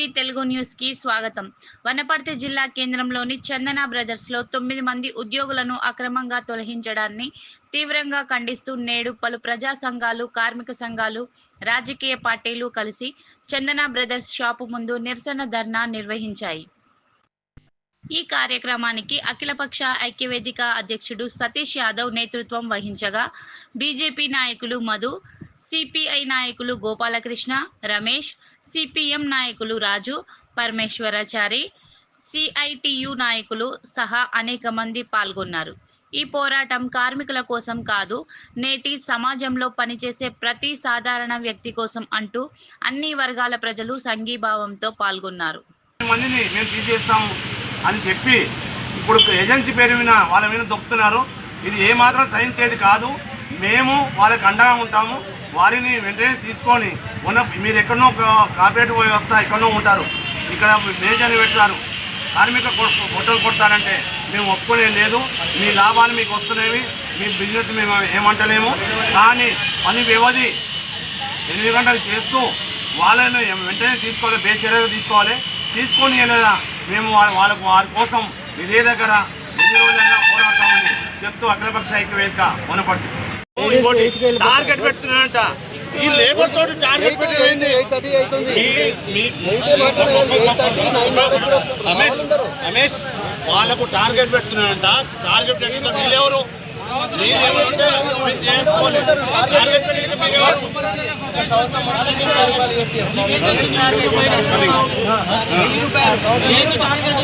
TV Telugu న్యూస్కి స్వాగతం. వనపర్తి జిల్లా కేంద్రంలోని చందన బ్రదర్స్లో తొమ్మిది మంది ఉద్యోగులను అక్రమంగా తొలగించడాన్ని తీవ్రంగా ఖండిస్తూ నేడు పలు ప్రజా సంఘాలు కార్మిక సంఘాలు రాజకీయ పార్టీలు కలిసి చందన బ్రదర్స్ షాపు ముందు నిరసన ధర్నా నిర్వహించాయి. ఈ కార్యక్రమానికి అఖిలపక్ష ఐక్యవేదిక అధ్యక్షుడు సతీష్ యాదవ్ నేతృత్వం వహించగా బీజేపీ నాయకులు మధు సిపిఐ నాయకులు గోపాలకృష్ణ రమేష్ సిపిఎం నాయకులు రాజు పరమేశ్వరాచారి సిఐటియు నాయకులు సహా అనేక మంది పాల్గొన్నారు. ఈ పోరాటం కార్మికుల కోసం కాదు నేటి సమాజంలో పనిచేసే ప్రతి సాధారణ వ్యక్తి కోసం అంటూ అన్ని వర్గాల ప్రజలు సంఘీభావంతో పాల్గొన్నారు. మందిని మేము తీసేస్తాము అని చెప్పి ఇప్పుడు ఏజెన్సీ పేరు మీద వాళ్ళ మీద దొక్కుతున్నారు. ఇది ఏమాత్రం సహించేది కాదు. మేము వాళ్ళకి అండగా ఉంటాము. వారిని వెంటనే తీసుకొని ఉన్న మీరు ఎక్కడనో ఒక కార్పొరేట్ వ్యవస్థ ఎక్కడనో ఉంటారు. ఇక్కడ మేజర్ని పెడతారు. కార్మిక కొ- కొడతారంటే మేము ఒప్పుకునేది లేదు. మీ లాభాలు మీకు వస్తున్నాయి. మీ బిజినెస్ మేము ఏమంటలేము. కానీ పని వ్యవధి ఎనిమిది గంటలు చేస్తూ వాళ్ళని వెంటనే తీసుకోవాలి బేచర్యగా తీసుకోవాలి. తీసుకొని లేదా మేము వాళ్ళకు వారి కోసం ఇదే దగ్గర ఎన్ని రోజులైనా పోరాడతామని చెప్తూ అఖిలపక్ష ఐక్యవేదిక ఇంకోటి టార్గెట్ పెడుతున్నారంట ఈ లేబర్ తోటి టార్గెట్ పెట్టింది రమేష్ రమేష్ వాళ్ళకు టార్గెట్ పెడుతున్నారంట టార్గెట్ పెట్టిన వీళ్ళెవరు టార్గెట్